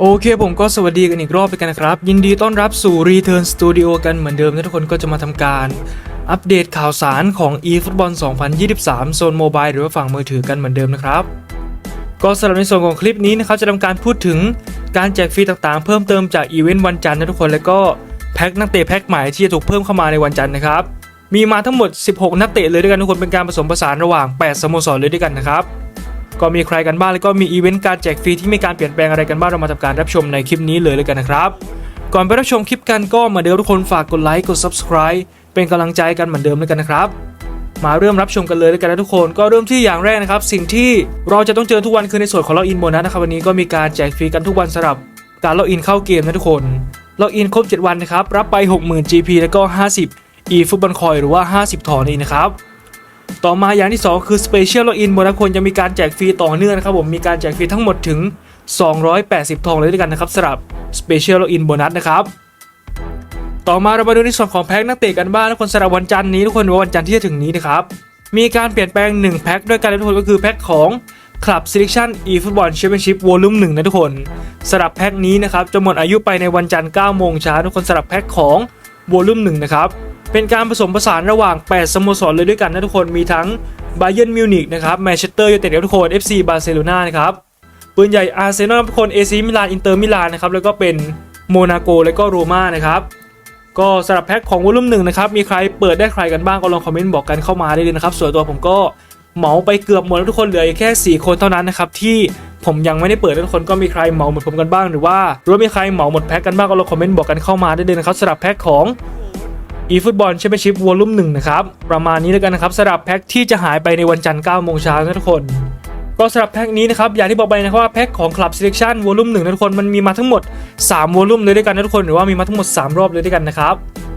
โอเคผมก็สวัสดีกันอีกรอบไปกันนะครับ ยินดีต้อนรับสู่ Return Studio กันเหมือนเดิมนะทุกคนก็จะมาทำการอัปเดตข่าวสารของ eFootball 2023 โซนโมบายหรือว่าฝั่งมือถือกันเหมือนเดิมนะครับ ก็สำหรับในส่วนของคลิปนี้นะครับจะทำการพูดถึงการแจกฟรีต่างๆ เพิ่มเติมจากอีเวนต์วันจันทร์นะทุกคนแล้วก็แพ็คนักเตะแพ็คใหม่ที่จะถูกเพิ่มเข้ามาในวันจันทร์นะครับมีมาทั้งหมด 16 นักเตะเลยด้วยกันทุกคนเป็นการผสมผสานระหว่าง 8 สโมสรเลยด้วยกันนะครับ ก็มีใครกันบ้างแล้วก็มีอีเวนต์การแจกฟรีที่มีการเปลี่ยนแปลงอะไรกันบ้างเรามาทำการรับชมในคลิปนี้เลยเลยกันนะครับ ก่อนไปรับชมคลิปกันก็เหมาเดิมทุกคนฝากกดไลค์กด subscribe เป็นกำลังใจกันเหมือนเดิมเลยกันนะครับมาเริ่มรับชมกันเลยแล้วกันนะทุกคนก็เริ่มที่อย่างแรกนะครับ สิ่งที่เราจะต้องเจอทุกวันคือในส่วนของล็อกอินโบนัสนะครับวันนี้ก็มีการแจกฟรีกันทุกวันสำหรับการล็อกอินเข้าเกมนะทุกคนล็อกอินครบ 7 วันนะครับรับไป 60,000 GP แล้วก็ 50 e ฟุตบอลคอยหรือว่า 50ถอนนี่นะครับ ต่อมาอย่างที่ 2 คือ Special Login โบนัสคนจะมีการแจกฟรีต่อเนื่องนะครับผมมีการแจกฟรีทั้งหมดถึง 280 ทองเลยด้วยกันนะครับสำหรับ Special Login โบนัสนะครับต่อมาเรามาดูในส่วนของแพ็คนักเตะกันบ้างทุกคนสำหรับวันจันทร์นี้ทุกคนวันจันทร์ที่จะถึงนี้นะครับมีการเปลี่ยนแปลง 1 แพ็คด้วยกันทุกคนก็คือแพ็คของ Club Selection eFootball Championship Volume 1นะทุกคนสำหรับแพ็คนี้นะครับจะหมดอายุไปในวันจันทร์9โมงเช้าทุกคนสำหรับแพ็คของ Volume 1นะครับ เป็นการผสมผสานระหว่าง 8 สโมสรเลยด้วยกันนะทุกคนมีทั้ง Bayern Munich นะครับแมนเชสเตอร์ยูไนเต็ดทุกคน FC บาร์เซโลนานะครับปืนใหญ่อาร์เซนอลทุกคน AC มิลานอินเตอร์มิลานนะครับแล้วก็เป็นโมนาโกและก็โรม่านะครับก็สำหรับแพ็คของวอลุ่มหนึ่งนะครับมีใครเปิดได้ใครกันบ้างก็ลองคอมเมนต์บอกกันเข้ามาได้เลยนะครับส่วนตัวผมก็เหมาไปเกือบหมดแล้วทุกคนเหลือแค่ 4 คนเท่านั้นนะครับที่ผมยังไม่ได้เปิดทุกคนก็มีใครเหมาหมดผมกันบ้างหรือว่าหรือมีใครเหมาหมดแพ็คกันบ้างก็ลองคอมเมนต์บอกกันเข้ามาได้เลยนะครับสำหรับแพ็คของ eFootball Championship Volume 1นะครับ ประมาณนี้แล้วกันนะครับสำหรับแพ็คที่จะหายไปในวันจันทร์9โมงเช้านะทุกคนก็สำหรับแพ็คนี้นะครับอย่างที่บอกไปนะครับว่าแพ็คของ Club Selection Volume 1นะทุกคนมันมีมาทั้งหมด3 Volume เลยด้วยกันนะทุกคนหรือว่ามีมาทั้งหมด 3 รอบเลยด้วยกันนะครับ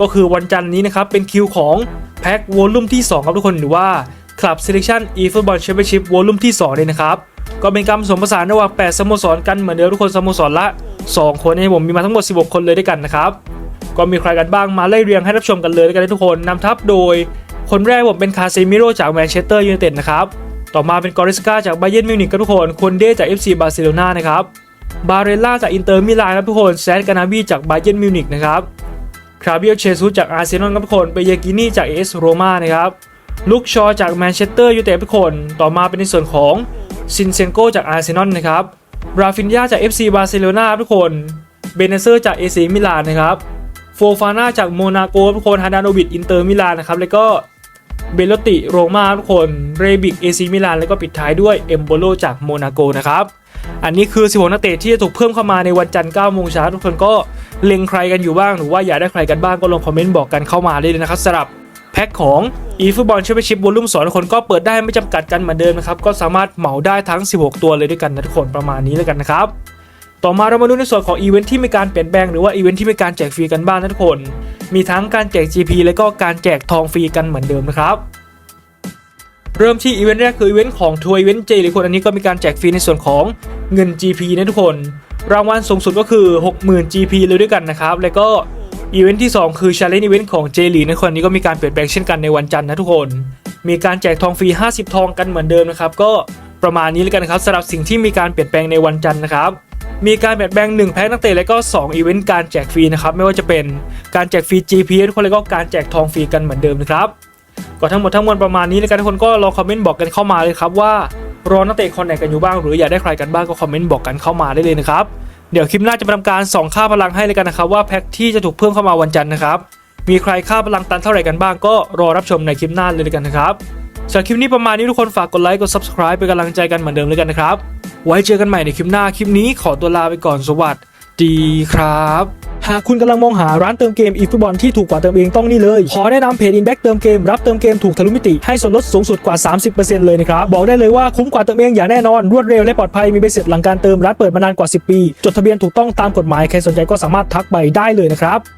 ก็คือวันจันทร์นี้นะครับเป็นคิวของแพ็ควอลลุ่มที่ 2 ครับทุกคนหรือว่า Club Selection eFootball Championship วอลลุ่มที่2เลยนะครับก็เป็นการผสมผสานระหว่าง 8 สโมสรกันเหมือนเดิมทุกคนสโมสรละ 2 คนให้ผมมีมาทั้งหมด 16 คนเลยด้วยกันนะครับ ก็มีใครกันบ้างมาไล่เรียงให้รับชมกันเลยด้วกันทุกคนนำทัพโดย คนแรกผมเป็นคาเซมิโรจากแมนเชสเตอร์ยูไนเต็ดนะครับต่อมาเป็นกอริสกาจากไบเยนมิวนิกครับทุกคน คนเดจาก FC บาร์เซโลนานะครับบาเรลล่าจากอินเตอร์มิลานครับทุกคนแซดกานาบีจากไบเยนมิวนิกนะครับคราเบียลเชซุสจากอาร์เซนอลครับทุกคนเปเยกินี่จากเอสโรมานะครับลุกชอจากแมนเชสเตอร์ยูไนเต็ดทุกคน ต่อมาเป็นในส่วนของซินเซนโกจากอาร์เซนอลนะครับราฟินยาจาก FC บาร์เซโลนาทุกคนเบเนเซอร์จากเอซีมิลานนะครับ โฟฟาน่าจากโมนาโกทุกคนฮาดาโนวิดอินเตอร์มิลานนะครับแล้วก็เบลโลติโรมาทุกคนเรบิกเอซีมิลานแล้วก็ปิดท้ายด้วยเอมโบโลจากโมนาโกนะครับอันนี้คือ 16 นักเตะที่จะถูกเพิ่มเข้ามาในวันจันทร์9โมงเช้าทุกคนก็เล็งใครกันอยู่บ้างหรือว่าอยากได้ใครกันบ้างก็ลงคอมเมนต์บอกกันเข้ามาได้เลยนะครับสำหรับแพ็คของ eFootball Championship Volume 2ทุกคนก็เปิดได้ไม่จำกัดกันเหมือนเดิมนะครับ ก็สามารถเหมาได้ทั้ง 16 ตัวเลยด้วยกันนะทุกคนประมาณนี้แล้วกันนะครับ ต่อมาเรามาดูในส่วนของอีเวนท์ที่มีการเปลี่ยนแปลงหรือว่าอีเวนท์ที่มีการแจกฟรีกันบ้างนะทุกคน มีทั้งการแจก GP และก็การแจกทองฟรีกันเหมือนเดิมนะครับเริ่มที่อีเวนต์แรกคืออีเวนต์ของทัวร์อีเวนต์เจหรือคนอันนี้ก็มีการแจกฟรีในส่วนของเงิน GP นะทุกคน รางวัลสูงสุดก็คือ 60,000 GP เลยด้วยกันนะครับ แล้วก็อีเวนต์ที่ 2 คือ Challenge Event ของเจลีในคนนี้ก็มีการเปลี่ยนแปลงเช่นกันในวันจันทร์นะทุกคน มีการแจกทองฟรี 50 ทองกันเหมือนเดิมนะครับ ก็ประมาณนี้แล้วกันนะครับสำหรับสิ่งที่มีการเปลี่ยนแปลงในวันจันทร์นะครับ มีการเปลี่ยนแปลง1แพ็คนักเตะและก็ 2 อีเวนต์การแจกฟรีนะครับ ไม่ว่าจะเป็นการแจกฟรี GP ทุกคนแล้วก็การแจกทองฟรีกันเหมือนเดิมนะครับก็ทั้งหมดทั้งมวลประมาณนี้แล้วกันทุกคนก็ลองคอมเมนต์บอกกันเข้ามาเลยครับว่ารอนักเตะคนไหนกันอยู่บ้าง หรืออยากได้ใครกันบ้างก็คอมเมนต์บอกกันเข้ามาได้เลยนะครับเดี๋ยวคลิปหน้าจะมาทำการส่องค่าพลังให้เลยกันนะครับว่าแพ็คที่จะถูกเพิ่มเข้ามาวันจันทร์นะครับมีใครค่าพลังตันเท่าไหร่กันบ้างก็รอรับชมในคลิปหน้าเลยกันนะครับสำหรับคลิปนี้ประมาณนี้ทุกคนฝากกดไลค์กด subscribe เป็นกำลังใจกันเหมือนเดิมเลยกันนะครับ ไว้เจอกันใหม่ในคลิปหน้าคลิปนี้ขอตัวลาไปก่อนสวัสดีครับหากคุณกำลังมองหาร้านเติมเกมอีฟุตบอลที่ถูกกว่าเติมเองต้องนี่เลย ขอแนะนำเพจ Inback เติมเกมรับเติมเกมถูกทะลุมิติให้ส่วนลดสูงสุดกว่า 30%เลยนะครับ บอกได้เลยว่าคุ้มกว่าเติมเองอย่างแน่นอน รวดเร็วและปลอดภัยมีใบเสร็จหลังการเติมร้านเปิดมานานกว่า 10 ปี จดทะเบียนถูกต้องตามกฎหมายใครสนใจก็สามารถทักไปได้เลยนะครับ